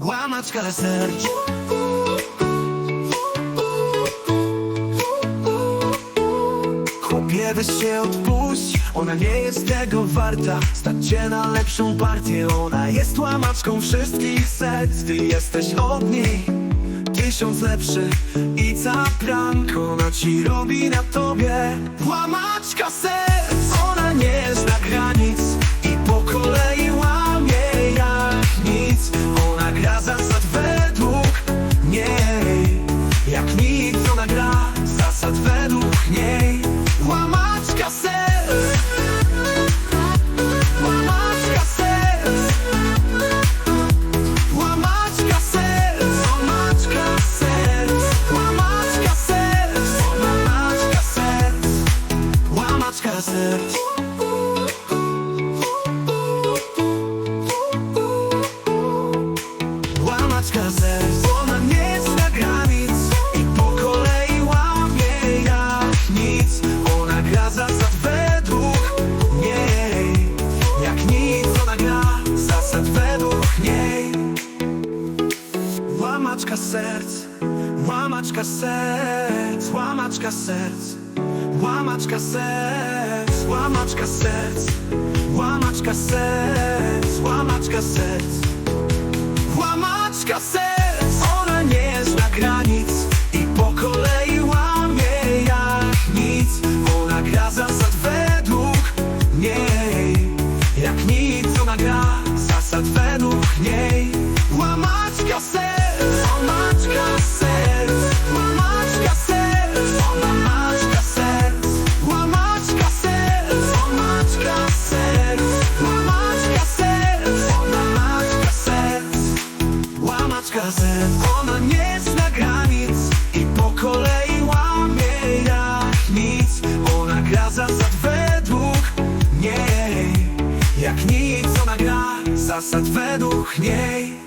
Łamaczka serc. Chłopie weź się odpuść. Ona nie jest tego warta. Stać na lepszą partię. Ona jest łamaczką wszystkich serc. Ty jesteś od niej Tysiąc lepszy. I ca prank Ona ci robi na tobie. Łamaczka serc Łamaczka serc serc Ona nie zna granic I po nic. Ona Jak nic ona Łamaczka serc Łamaczka serc Łamaczka serc Łamaczka serc Łamaczka serc Łamaczka serc Łamaczka serc. Łamaczka serc Ona nie zna granic I po kolei łamie jak nic. Ona gra zasad według niej Jak nic ona gra Zasad według niej Ona nie zna granic I po kolei łamie jak nic. Ona gra zasad według niej. Jak nic ona gra Zasad według niej